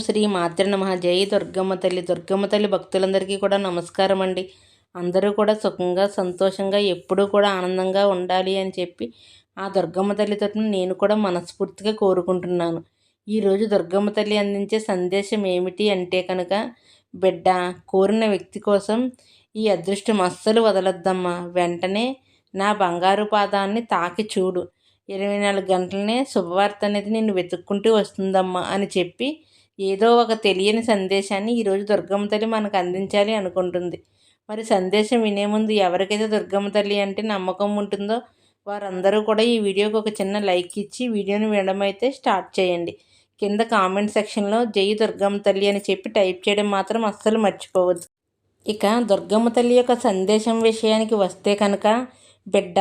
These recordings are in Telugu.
శ్రీ మాతృ నమ. జై దుర్గమ్మ తల్లి. దుర్గమ్మ తల్లి భక్తులందరికీ కూడా నమస్కారం అండి. అందరూ కూడా సుఖంగా సంతోషంగా ఎప్పుడూ కూడా ఆనందంగా ఉండాలి అని చెప్పి ఆ దుర్గమ్మ తల్లి తరపున నేను కూడా మనస్ఫూర్తిగా కోరుకుంటున్నాను. ఈరోజు దుర్గమ్మ తల్లి అందించే సందేశం ఏమిటి అంటే కనుక బిడ్డ కోరిన వ్యక్తి కోసం ఈ అదృష్టం అస్సలు వదలొద్దమ్మా. వెంటనే నా బంగారు పాదాన్ని తాకి చూడు. ఇరవై నాలుగు గంటలనే శుభవార్త అనేది నేను వెతుక్కుంటూ వస్తుందమ్మా అని చెప్పి ఏదో ఒక తెలియని సందేశాన్ని ఈరోజు దుర్గమ్మ తల్లి మనకు అందించాలి అనుకుంటుంది. మరి సందేశం వినే ముందు ఎవరికైతే దుర్గమ్మ తల్లి అంటే నమ్మకం ఉంటుందో వారందరూ కూడా ఈ వీడియోకి ఒక చిన్న లైక్ ఇచ్చి వీడియోని వినడం అయితే స్టార్ట్ చేయండి. కింద కామెంట్ సెక్షన్లో జై దుర్గమ్మ తల్లి అని చెప్పి టైప్ చేయడం మాత్రం అస్సలు మర్చిపోవద్దు. ఇక దుర్గమ్మ తల్లి యొక్క సందేశం విషయానికి వస్తే కనుక బిడ్డ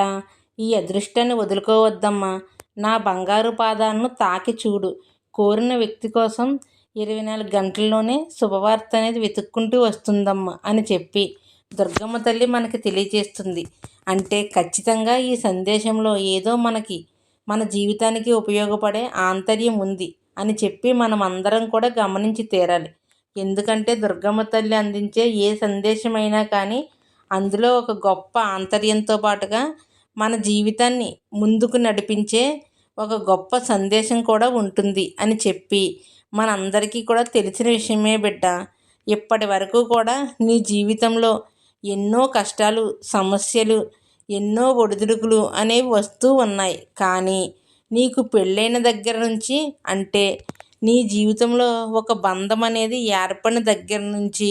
ఈ అదృష్టాన్ని వదులుకోవద్దమ్మా. నా బంగారు పాదాలను తాకి చూడు. కోరిన వ్యక్తి కోసం ఇరవై నాలుగు గంటల్లోనే శుభవార్త అనేది వెతుక్కుంటూ వస్తుందమ్మా అని చెప్పి దుర్గమ్మ తల్లి మనకి తెలియజేస్తుంది. అంటే ఖచ్చితంగా ఈ సందేశంలో ఏదో మనకి మన జీవితానికి ఉపయోగపడే ఆంతర్యం ఉంది అని చెప్పి మనం అందరం కూడా గమనించి తీరాలి. ఎందుకంటే దుర్గమ్మ తల్లి అందించే ఏ సందేశమైనా కానీ అందులో ఒక గొప్ప ఆంతర్యంతో పాటుగా మన జీవితాన్ని ముందుకు నడిపించే ఒక గొప్ప సందేశం కూడా ఉంటుంది అని చెప్పి మనందరికీ కూడా తెలిసిన విషయమే బిడ్డ. ఇప్పటి వరకు కూడా నీ జీవితంలో ఎన్నో కష్టాలు సమస్యలు ఎన్నో ఒడిదుడుకులు అనేవి వస్తూ ఉన్నాయి. కానీ నీకు పెళ్ళైన దగ్గర నుంచి అంటే నీ జీవితంలో ఒక బంధం అనేది ఏర్పడిన దగ్గర నుంచి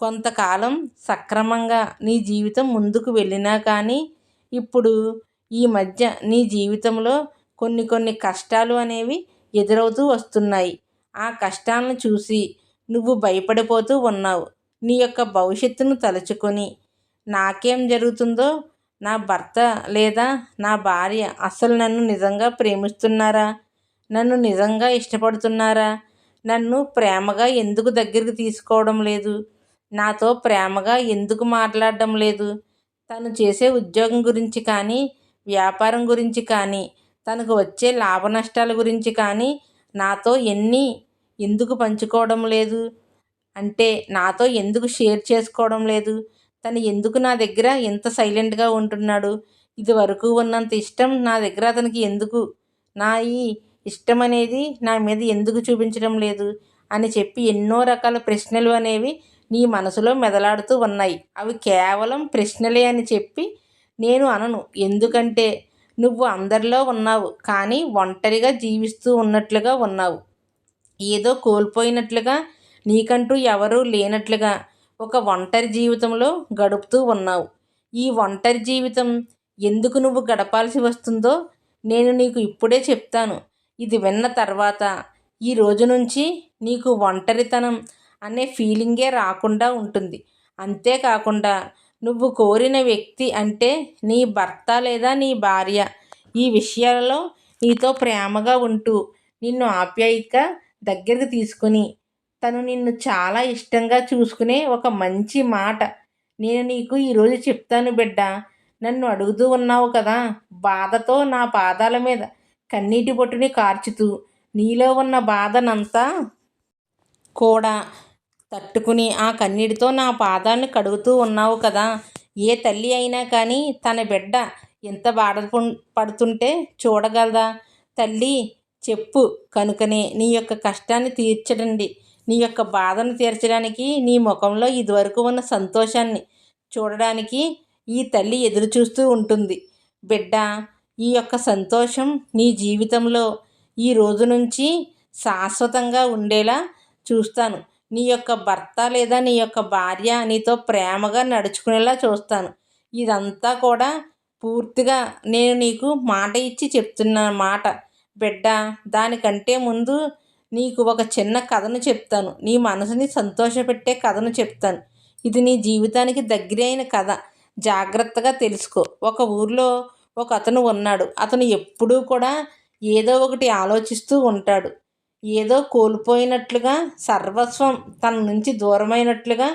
కొంతకాలం సక్రమంగా నీ జీవితం ముందుకు వెళ్ళినా కానీ ఇప్పుడు ఈ మధ్య నీ జీవితంలో కొన్ని కొన్ని కష్టాలు అనేవి ఎదురవుతూ వస్తున్నాయి. ఆ కష్టాలను చూసి నువ్వు భయపడిపోతూ ఉన్నావు. నీ యొక్క భవిష్యత్తును తలుచుకొని. నాకేం జరుగుతుందో? నా భర్త లేదా నా భార్య అసలు నన్ను నిజంగా ప్రేమిస్తున్నారా? నన్ను నిజంగా ఇష్టపడుతున్నారా? నన్ను ప్రేమగా ఎందుకు దగ్గరికి తీసుకోవడం లేదు? నాతో ప్రేమగా ఎందుకు మాట్లాడడం లేదు? తను చేసే ఉద్యోగం గురించి కానీ వ్యాపారం గురించి కానీ తనకు వచ్చే లాభ నష్టాల గురించి కానీ నాతో ఎన్ని ఎందుకు పంచుకోవడం లేదు? అంటే నాతో ఎందుకు షేర్ చేసుకోవడం లేదు? తను ఎందుకు నా దగ్గర ఎంత సైలెంట్గా ఉంటున్నాడు? ఇది వరకు ఉన్నంత ఇష్టం నా దగ్గర అతనికి ఎందుకు? నా ఈ ఇష్టం అనేది నా మీద ఎందుకు చూపించడం లేదు? అని చెప్పి ఎన్నో రకాల ప్రశ్నలు అనేవి నీ మనసులో మెదలాడుతూ ఉన్నాయి. అవి కేవలం ప్రశ్నలే అని చెప్పి నేను అనను. ఎందుకంటే నువ్వు అందరిలో ఉన్నావు కానీ ఒంటరిగా జీవిస్తూ ఉన్నట్లుగా ఉన్నావు. ఏదో కోల్పోయినట్లుగా నీకంటూ ఎవరూ లేనట్లుగా ఒక ఒంటరి జీవితంలో గడుపుతూ ఉన్నావు. ఈ ఒంటరి జీవితం ఎందుకు నువ్వు గడపాల్సి వస్తుందో నేను నీకు ఇప్పుడే చెప్తాను. ఇది విన్న తర్వాత ఈ రోజు నుంచి నీకు ఒంటరితనం అనే ఫీలింగే రాకుండా ఉంటుంది. అంతేకాకుండా నువ్వు కోరిన వ్యక్తి అంటే నీ భర్త లేదా నీ భార్య ఈ విషయాలలో నీతో ప్రేమగా ఉంటూ నిన్ను ఆప్యాయత దగ్గరికి తీసుకుని తను నిన్ను చాలా ఇష్టంగా చూసుకునే ఒక మంచి మాట. నేను నీకు ఈరోజు చెప్తాను బిడ్డ. నన్ను అడుగుతూ ఉన్నావు కదా. బాధతో నా పాదాల మీద కన్నీటి బొట్టుని కార్చుతూ నీలో ఉన్న బాధనంతా కూడా తట్టుకుని ఆ కన్నీటితో నా పాదాన్ని కడుగుతూ ఉన్నావు కదా. ఏ తల్లి అయినా కానీ తన బిడ్డ ఎంత బాధ పడుతుంటే చూడగలదా? తల్లి చెప్పు కనుకనే నీ యొక్క కష్టాన్ని తీర్చడండి. నీ యొక్క బాధను తీర్చడానికి నీ ముఖంలో ఇదివరకు ఉన్న సంతోషాన్ని చూడడానికి ఈ తల్లి ఎదురు చూస్తూ ఉంటుంది. బిడ్డ ఈ యొక్క సంతోషం నీ జీవితంలో ఈ రోజు నుంచి శాశ్వతంగా ఉండేలా చూస్తాను. నీ యొక్క భర్త లేదా నీ యొక్క భార్య నీతో ప్రేమగా నడుచుకునేలా చూస్తాను. ఇదంతా కూడా పూర్తిగా నేను నీకు మాట ఇచ్చి చెప్తున్న మాట. బిడ్డ దానికంటే ముందు నీకు ఒక చిన్న కథను చెప్తాను. నీ మనసుని సంతోషపెట్టే కథను చెప్తాను. ఇది నీ జీవితానికి దగ్గరైన కథ. జాగ్రత్తగా తెలుసుకో. ఒక ఊర్లో ఒక అతను ఉన్నాడు. అతను ఎప్పుడూ కూడా ఏదో ఒకటి ఆలోచిస్తూ ఉంటాడు. ఏదో కోల్పోయినట్లుగా సర్వస్వం తన నుంచి దూరమైనట్లుగా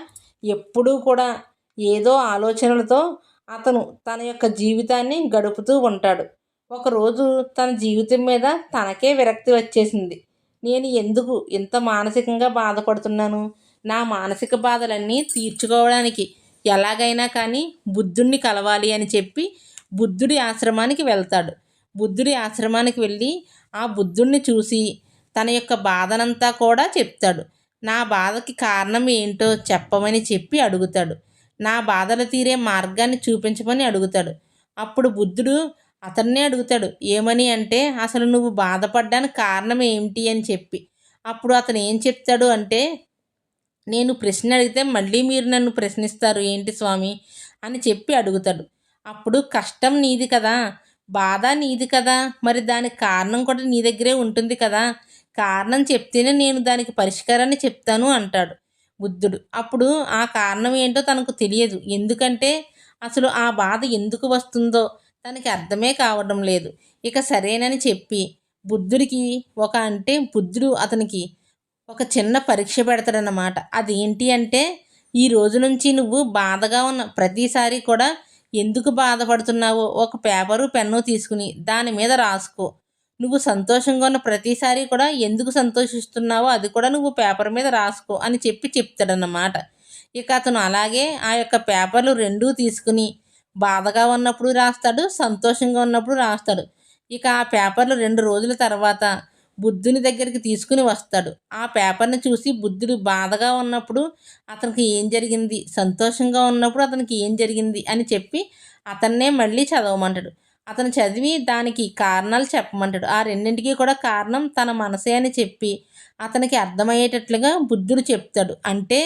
ఎప్పుడూ కూడా ఏదో ఆలోచనలతో అతను తన యొక్క జీవితాన్ని గడుపుతూ ఉంటాడు. ఒకరోజు తన జీవితం మీద తనకే విరక్తి వచ్చేసింది. నేను ఎందుకు ఇంత మానసికంగా బాధపడుతున్నాను? నా మానసిక బాధలన్నీ తీర్చుకోవడానికి ఎలాగైనా కానీ బుద్ధుణ్ణి కలవాలి అని చెప్పి బుద్ధుడి ఆశ్రమానికి వెళ్తాడు. బుద్ధుడి ఆశ్రమానికి వెళ్ళి ఆ బుద్ధుణ్ణి చూసి తన యొక్క బాధనంతా కూడా చెప్తాడు. నా బాధకి కారణం ఏంటో చెప్పమని చెప్పి అడుగుతాడు. నా బాధలు తీరే మార్గాన్ని చూపించమని అడుగుతాడు. అప్పుడు బుద్ధుడు అతన్నే అడుగుతాడు ఏమని అంటే అసలు నువ్వు బాధపడ్డానికి కారణం ఏమిటి? అని చెప్పి. అప్పుడు అతను ఏం చెప్తాడు అంటే నేను ప్రశ్న అడిగితే మళ్ళీ మీరు నన్ను ప్రశ్నిస్తారు ఏంటి స్వామి? అని చెప్పి అడుగుతాడు. అప్పుడు కష్టం నీది కదా బాధ నీది కదా మరి దానికి కారణం కూడా నీ దగ్గరే ఉంటుంది కదా కారణం చెప్తేనే నేను దానికి పరిష్కారాన్ని చెప్తాను అంటాడు బుద్ధుడు. అప్పుడు ఆ కారణం ఏంటో తనకు తెలియదు. ఎందుకంటే అసలు ఆ బాధ ఎందుకు వస్తుందో తనకి అర్థమే కావడం లేదు. ఇక సరేనని చెప్పి బుద్ధుడికి ఒక అంటే బుద్ధుడు అతనికి ఒక చిన్న పరీక్ష పెడతాడన్నమాట. అది ఏంటి అంటే ఈ రోజు నుంచి నువ్వు బాధగా ఉన్న ప్రతిసారి కూడా ఎందుకు బాధపడుతున్నావో ఒక పేపరు పెన్ను తీసుకుని దాని మీద రాసుకో. నువ్వు సంతోషంగా ఉన్న ప్రతిసారి కూడా ఎందుకు సంతోషిస్తున్నావో అది కూడా నువ్వు పేపర్ మీద రాసుకో అని చెప్పి చెప్తాడన్నమాట. ఇక అతను అలాగే ఆ యొక్క పేపర్లు రెండూ తీసుకుని బాధగా ఉన్నప్పుడు రాస్తాడు సంతోషంగా ఉన్నప్పుడు రాస్తాడు. ఇక ఆ పేపర్లు రెండు రోజుల తర్వాత బుద్ధుని దగ్గరికి తీసుకుని వస్తాడు. ఆ పేపర్ని చూసి బుద్ధుడు బాధగా ఉన్నప్పుడు అతనికి ఏం జరిగింది? సంతోషంగా ఉన్నప్పుడు అతనికి ఏం జరిగింది అని చెప్పి అతన్నే మళ్ళీ చదవమంటాడు. అతను చదివి దానికి కారణాలు చెప్పమంటాడు. ఆ రెండింటికి కూడా కారణం తన మనసే అని చెప్పి అతనికి అర్థమయ్యేటట్లుగా బుద్ధుడు చెప్తాడు. అంటే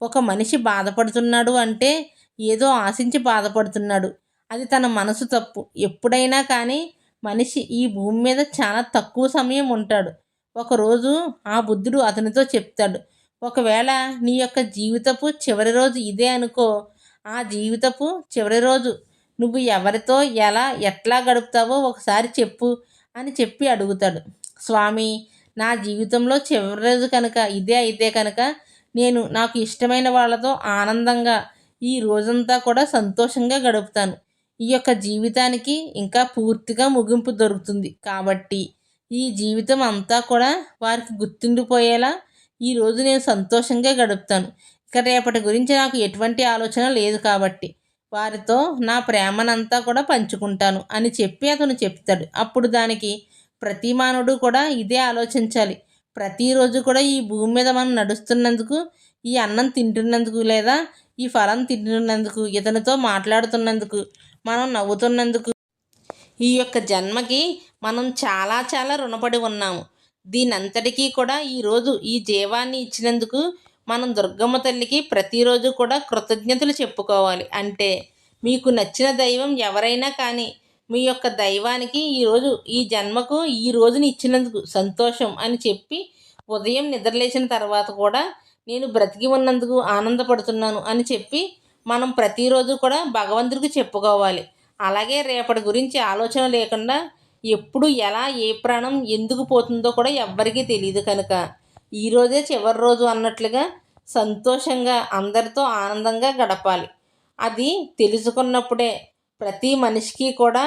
ఒక మనిషి బాధపడుతున్నాడు అంటే ఏదో ఆశించి బాధపడుతున్నాడు. అది తన మనసు తప్పు. ఎప్పుడైనా కానీ మనిషి ఈ భూమి మీద చాలా తక్కువ సమయం ఉంటాడు. ఒకరోజు ఆ బుద్ధుడు అతనితో చెప్తాడు ఒకవేళ నీ యొక్క జీవితపు చివరి రోజు ఇదే అనుకో. ఆ జీవితపు చివరి రోజు నువ్వు ఎవరితో ఎలా ఎట్లా గడుపుతావో ఒకసారి చెప్పు అని చెప్పి అడుగుతాడు. స్వామి నా జీవితంలో చివరి రోజు కనుక ఇదే అయితే కనుక నేను నాకు ఇష్టమైన వాళ్ళతో ఆనందంగా ఈ రోజంతా కూడా సంతోషంగా గడుపుతాను. ఈ యొక్క జీవితానికి ఇంకా పూర్తిగా ముగింపు దొరుకుతుంది. కాబట్టి ఈ జీవితం అంతా కూడా వారికి గుర్తుండిపోయేలా ఈరోజు నేను సంతోషంగా గడుపుతాను. ఇక రేపటి గురించి నాకు ఎటువంటి ఆలోచన లేదు కాబట్టి వారితో నా ప్రేమనంతా కూడా పంచుకుంటాను అని చెప్పి అతను చెప్తాడు. అప్పుడు దానికి ప్రతి మానవుడు కూడా ఇదే ఆలోచించాలి. ప్రతిరోజు కూడా ఈ భూమి మీద మనం నడుస్తున్నందుకు ఈ అన్నం తింటున్నందుకు లేదా ఈ ఫలం తింటున్నందుకు ఇతనితో మాట్లాడుతున్నందుకు మనం నవ్వుతున్నందుకు. ఈ యొక్క జన్మకి మనం చాలా చాలా రుణపడి ఉన్నాము. దీనంతటికీ కూడా ఈరోజు ఈ జీవాన్ని ఇచ్చినందుకు మనం దుర్గమ్మ తల్లికి ప్రతిరోజు కూడా కృతజ్ఞతలు చెప్పుకోవాలి. అంటే మీకు నచ్చిన దైవం ఎవరైనా కానీ మీ యొక్క దైవానికి ఈరోజు ఈ జన్మకు ఈ రోజుని ఇచ్చినందుకు సంతోషం అని చెప్పి ఉదయం నిద్రలేచిన తర్వాత కూడా నేను బ్రతికి ఉన్నందుకు ఆనందపడుతున్నాను అని చెప్పి మనం ప్రతిరోజు కూడా భగవంతుడికి చెప్పుకోవాలి. అలాగే రేపటి గురించి ఆలోచన లేకుండా ఎప్పుడు ఎలా ఏ ప్రాణం ఎందుకు పోతుందో కూడా ఎవ్వరికీ తెలియదు కనుక. ఈరోజే చివరి రోజు అన్నట్లుగా సంతోషంగా అందరితో ఆనందంగా గడపాలి. అది తెలుసుకున్నప్పుడే ప్రతి మనిషికి కూడా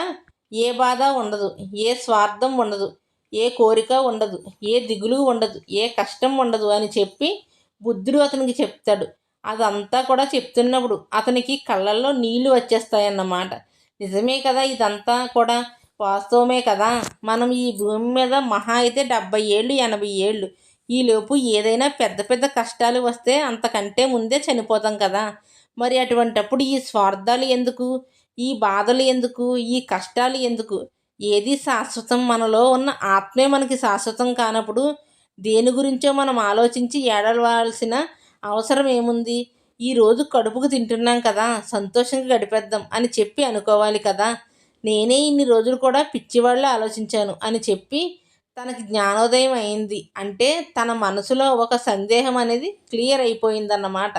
ఏ బాధ ఉండదు ఏ స్వార్థం ఉండదు ఏ కోరిక ఉండదు ఏ దిగులు ఉండదు ఏ కష్టం ఉండదు అని చెప్పి బుద్ధుడు అతనికి చెప్తాడు. అదంతా కూడా చెప్తున్నప్పుడు అతనికి కళ్ళల్లో నీళ్ళు వచ్చేస్తాయన్నమాట. నిజమే కదా ఇదంతా కూడా? వాస్తవమే కదా? మనం ఈ భూమి మీద మహా అయితే డెబ్బై ఏళ్ళు ఎనభై ఏళ్ళు. ఈలోపు ఏదైనా పెద్ద పెద్ద కష్టాలు వస్తే అంతకంటే ముందే చనిపోతాం కదా? మరి అటువంటప్పుడు ఈ స్వార్థాలు ఎందుకు? ఈ బాధలు ఎందుకు? ఈ కష్టాలు ఎందుకు? ఏది శాశ్వతం మనలో ఉన్న ఆత్మే మనకి శాశ్వతం కానప్పుడు దేని గురించో మనం ఆలోచించి ఏడవలసిన అవసరం ఏముంది? ఈరోజు కడుపుకు తింటున్నాం కదా సంతోషంగా గడిపేద్దాం అని చెప్పి అనుకోవాలి కదా. నేనే ఇన్ని రోజులు కూడా పిచ్చివాళ్ళు ఆలోచించాను అని చెప్పి తనకి జ్ఞానోదయం అయింది. అంటే తన మనసులో ఒక సందేహం అనేది క్లియర్ అయిపోయిందన్నమాట.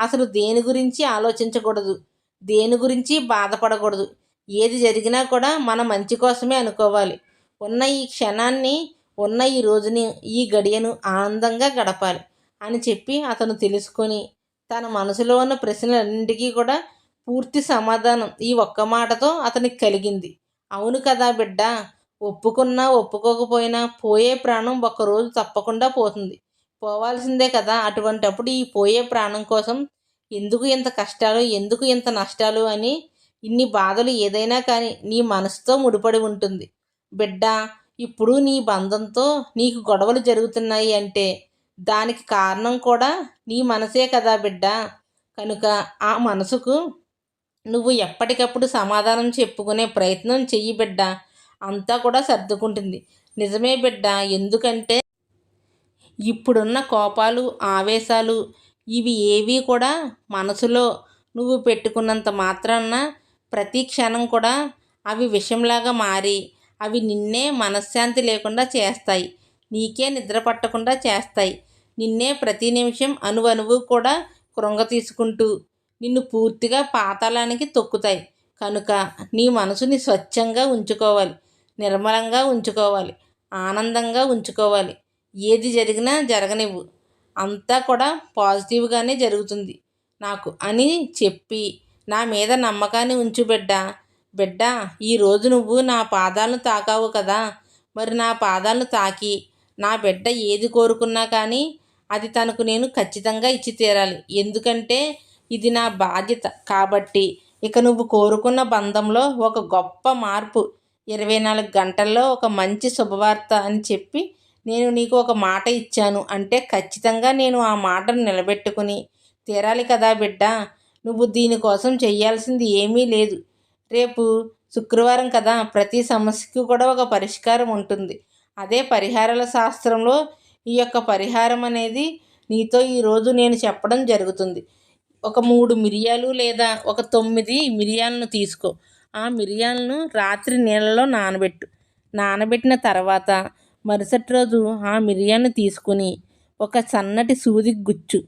అసలు దేని గురించి ఆలోచించకూడదు? దేని గురించి బాధపడకూడదు? ఏది జరిగినా కూడా మన మంచి కోసమే అనుకోవాలి. ఉన్న ఈ క్షణాన్ని ఉన్న ఈ రోజుని ఈ గడియను ఆనందంగా గడపాలి అని చెప్పి అతను తెలుసుకొని తన మనసులో ఉన్న ప్రశ్నలన్నింటికీ కూడా పూర్తి సమాధానం ఈ ఒక్క మాటతో అతనికి కలిగింది. అవును కదా బిడ్డ ఒప్పుకున్నా ఒప్పుకోకపోయినా పోయే ప్రాణం ఒక్కరోజు తప్పకుండా పోతుంది. పోవాల్సిందే కదా అటువంటప్పుడు ఈ పోయే ప్రాణం కోసం ఎందుకు ఇంత కష్టాలు ఎందుకు ఇంత నష్టాలు అని ఇన్ని బాధలు ఏదైనా కానీ నీ మనసుతో ముడిపడి ఉంటుంది. బిడ్డ ఇప్పుడు నీ బంధంతో నీకు గొడవలు జరుగుతున్నాయి అంటే దానికి కారణం కూడా నీ మనసే కదా బిడ్డ. కనుక ఆ మనసుకు నువ్వు ఎప్పటికప్పుడు సమాధానం చెప్పుకునే ప్రయత్నం చెయ్యి బిడ్డ. అంతా కూడా సర్దుకుంటుంది. నిజమే బిడ్డ ఎందుకంటే ఇప్పుడున్న కోపాలు ఆవేశాలు ఇవి ఏవి కూడా మనసులో నువ్వు పెట్టుకున్నంత మాత్రాన ప్రతి క్షణం కూడా అవి విషంలాగా మారి అవి నిన్నే మనశ్శాంతి లేకుండా చేస్తాయి. నీకే నిద్ర పట్టకుండా చేస్తాయి. నిన్నే ప్రతి నిమిషం అణువణువు కూడా కృంగ తీసుకుంటూ నిన్ను పూర్తిగా పాతాళానికి తొక్కుతాయి. కనుక నీ మనసుని స్వచ్ఛంగా ఉంచుకోవాలి. నిర్మలంగా ఉంచుకోవాలి. ఆనందంగా ఉంచుకోవాలి. ఏది జరిగినా జరగనివ్వు. అంతా కూడా పాజిటివ్గానే జరుగుతుంది. నాకు అని చెప్పి నా మీద నమ్మకాన్ని ఉంచు బిడ్డ ఈరోజు నువ్వు నా పాదాలను తాకావు కదా. మరి నా పాదాలను తాకి. నా బిడ్డ ఏది కోరుకున్నా కానీ అది తనకు నేను ఖచ్చితంగా ఇచ్చి తీరాలి. ఎందుకంటే ఇది నా బాధ్యత కాబట్టి. ఇక నువ్వు కోరుకున్న బంధంలో ఒక గొప్ప మార్పు. ఇరవై నాలుగు గంటల్లో ఒక మంచి శుభవార్త అని చెప్పి నేను నీకు ఒక మాట ఇచ్చాను. అంటే ఖచ్చితంగా నేను ఆ మాటను నిలబెట్టుకుని తీరాలి కదా బిడ్డ. నువ్వు దీనికోసం చేయాల్సింది ఏమీ లేదు. రేపు శుక్రవారం కదా ప్రతి సమస్యకు కూడా ఒక పరిష్కారం ఉంటుంది. అదే పరిహారాల శాస్త్రంలో ఈ యొక్క పరిహారం అనేది నీతో ఈరోజు నేను చెప్పడం జరుగుతుంది. ఒక మూడు మిరియాలు లేదా ఒక తొమ్మిది మిరియాలను తీసుకో. ఆ మిరియాలను రాత్రి నీళ్ళలో నానబెట్టు. నానబెట్టిన తర్వాత మరుసటి రోజు ఆ మిరియాలను తీసుకుని ఒక సన్నటి సూది గుచ్చు.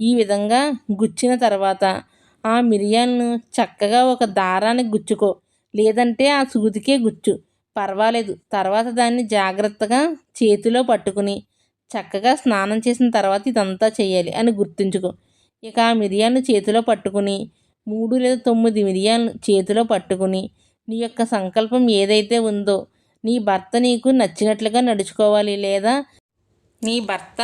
ఈ విధంగా గుచ్చిన తర్వాత ఆ మిరియాలను చక్కగా ఒక దారానికి గుచ్చుకో. లేదంటే ఆ సూదికే గుచ్చు. పర్వాలేదు. తర్వాత దాన్ని జాగ్రత్తగా చేతిలో పట్టుకుని చక్కగా స్నానం చేసిన తర్వాత ఇదంతా చేయాలి అని గుర్తుంచుకో. ఇక ఆ మిరియాలను చేతిలో పట్టుకుని మూడు లేదా తొమ్మిది మిరియాలను చేతిలో పట్టుకుని నీ యొక్క సంకల్పం ఏదైతే ఉందో నీ భర్త నీకు నచ్చినట్లుగా నడుచుకోవాలి లేదా? నీ భర్త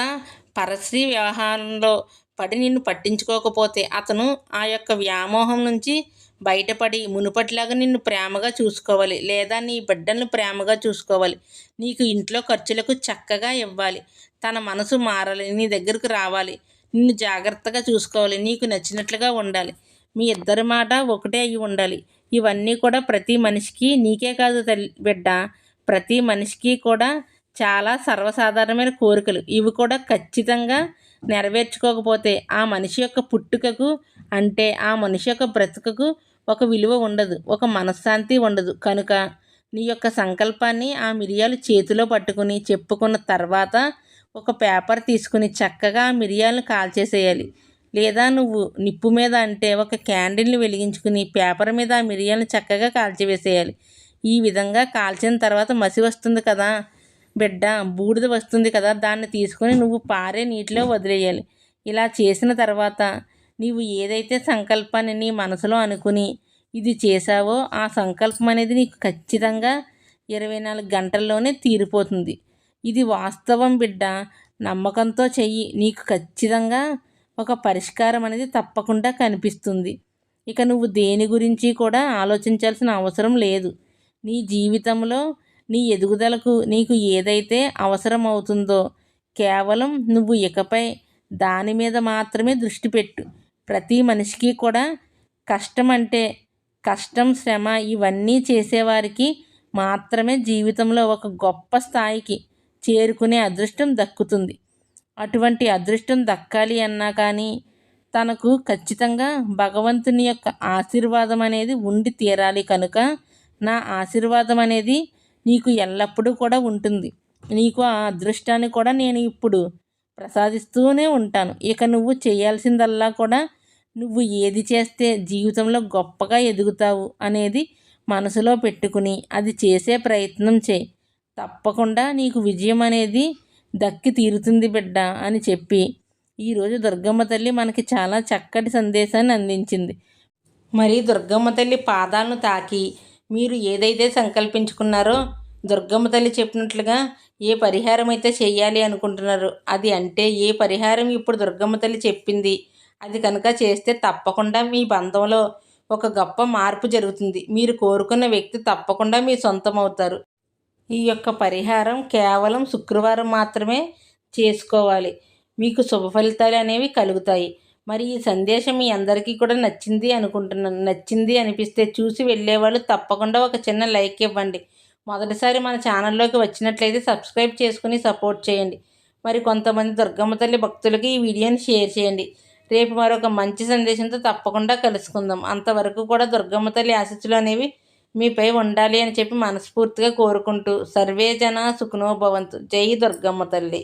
పరశ్రీ వ్యవహారంలో పడి నిన్ను పట్టించుకోకపోతే అతను ఆ యొక్క వ్యామోహం నుంచి బయటపడి మునుపటిలాగా నిన్ను ప్రేమగా చూసుకోవాలి లేదా నీ బిడ్డలను ప్రేమగా చూసుకోవాలి. నీకు ఇంట్లో ఖర్చులకు చక్కగా ఇవ్వాలి. తన మనసు మారాలి. నీ దగ్గరకు రావాలి. నిన్ను జాగ్రత్తగా చూసుకోవాలి. నీకు నచ్చినట్లుగా ఉండాలి. మీ ఇద్దరి మాట ఒకటే అయి ఉండాలి. ఇవన్నీ కూడా ప్రతి మనిషికి నీకే కాదు తల్లి బిడ్డ. ప్రతి మనిషికి కూడా చాలా సర్వసాధారణమైన కోరికలు. ఇవి కూడా ఖచ్చితంగా నెరవేర్చుకోకపోతే ఆ మనిషి యొక్క పుట్టుకకు అంటే ఆ మనిషి యొక్క బ్రతుకకు ఒక విలువ ఉండదు ఒక మనశ్శాంతి ఉండదు. కనుక నీ యొక్క సంకల్పాన్ని ఆ మిరియాలు చేతిలో పట్టుకుని చెప్పుకున్న తర్వాత ఒక పేపర్ తీసుకుని చక్కగా ఆ మిరియాలను కాల్చేసేయాలి. లేదా నువ్వు నిప్పు మీద అంటే ఒక క్యాండిల్ని వెలిగించుకుని పేపర్ మీద ఆ మిరియాలను చక్కగా కాల్చివేసేయాలి. ఈ విధంగా కాల్చిన తర్వాత మసి వస్తుంది కదా. బిడ్డ బూడిద వస్తుంది కదా దాన్ని తీసుకొని నువ్వు పారే నీటిలో వదిలేయాలి. ఇలా చేసిన తర్వాత నీవు ఏదైతే సంకల్పాన్ని నీ మనసులో అనుకుని ఇది చేశావో ఆ సంకల్పం అనేది నీకు ఖచ్చితంగా ఇరవై నాలుగు గంటల్లోనే తీరిపోతుంది. ఇది వాస్తవం బిడ్డ. నమ్మకంతో చెయ్యి. నీకు ఖచ్చితంగా ఒక పరిష్కారం అనేది తప్పకుండా కనిపిస్తుంది. ఇక నువ్వు దేని గురించి కూడా ఆలోచించాల్సిన అవసరం లేదు. నీ జీవితంలో నీ ఎదుగుదలకు నీకు ఏదైతే అవసరం అవుతుందో కేవలం నువ్వు ఇకపై దాని మీద మాత్రమే దృష్టి పెట్టు. ప్రతి మనిషికి కూడా కష్టం అంటే కష్టం శ్రమ ఇవన్నీ చేసేవారికి మాత్రమే జీవితంలో ఒక గొప్ప స్థాయికి చేరుకునే అదృష్టం దక్కుతుంది. అటువంటి అదృష్టం దక్కాలి అన్నా కానీ తనకు ఖచ్చితంగా భగవంతుని యొక్క ఆశీర్వాదం అనేది ఉండి తీరాలి కనుక నా ఆశీర్వాదం అనేది నీకు ఎల్లప్పుడూ కూడా ఉంటుంది. నీకు ఆ అదృష్టాన్ని కూడా నేను ఇప్పుడు ప్రసాదిస్తూనే ఉంటాను. ఇక నువ్వు చేయాల్సిందల్లా కూడా నువ్వు ఏది చేస్తే జీవితంలో గొప్పగా ఎదుగుతావు అనేది మనసులో పెట్టుకుని అది చేసే ప్రయత్నం చేయి. తప్పకుండా నీకు విజయం అనేది దక్కి తీరుతుంది బిడ్డ అని చెప్పి ఈరోజు దుర్గమ్మ తల్లి మనకి చాలా చక్కటి సందేశాన్ని అందించింది. మరి దుర్గమ్మ తల్లి పాదాలను తాకి మీరు ఏదైతే సంకల్పించుకున్నారో దుర్గమ్మ తల్లి చెప్పినట్లుగా ఏ పరిహారం అయితే చేయాలి అనుకుంటున్నారు అది అంటే ఏ పరిహారం ఇప్పుడు దుర్గమ్మ తల్లి చెప్పింది అది కనుక చేస్తే తప్పకుండా మీ బంధంలో ఒక గొప్ప మార్పు జరుగుతుంది. మీరు కోరుకున్న వ్యక్తి తప్పకుండా మీ సొంతం అవుతారు ఈ యొక్క పరిహారం కేవలం శుక్రవారం మాత్రమే చేసుకోవాలి. మీకు శుభ ఫలితాలు అనేవి కలుగుతాయి. మరి ఈ సందేశం మీ అందరికీ కూడా నచ్చింది అనుకుంటున్నాను నచ్చింది అనిపిస్తే చూసి వెళ్ళేవాళ్ళు తప్పకుండా ఒక చిన్న లైక్ ఇవ్వండి. మొదటిసారి మన ఛానల్లోకి వచ్చినట్లయితే సబ్స్క్రైబ్ చేసుకుని సపోర్ట్ చేయండి. మరి కొంతమంది దుర్గమ్మ తల్లి భక్తులకి ఈ వీడియోని షేర్ చేయండి. రేపు మరొక మంచి సందేశంతో తప్పకుండా కలుసుకుందాం. అంతవరకు కూడా దుర్గమ్మ తల్లి ఆశస్సులు అనేవి మీపై ఉండాలి అని చెప్పి మనస్ఫూర్తిగా కోరుకుంటూ సర్వే జన సుఖనోభవంతు జై దుర్గమ్మ తల్లి.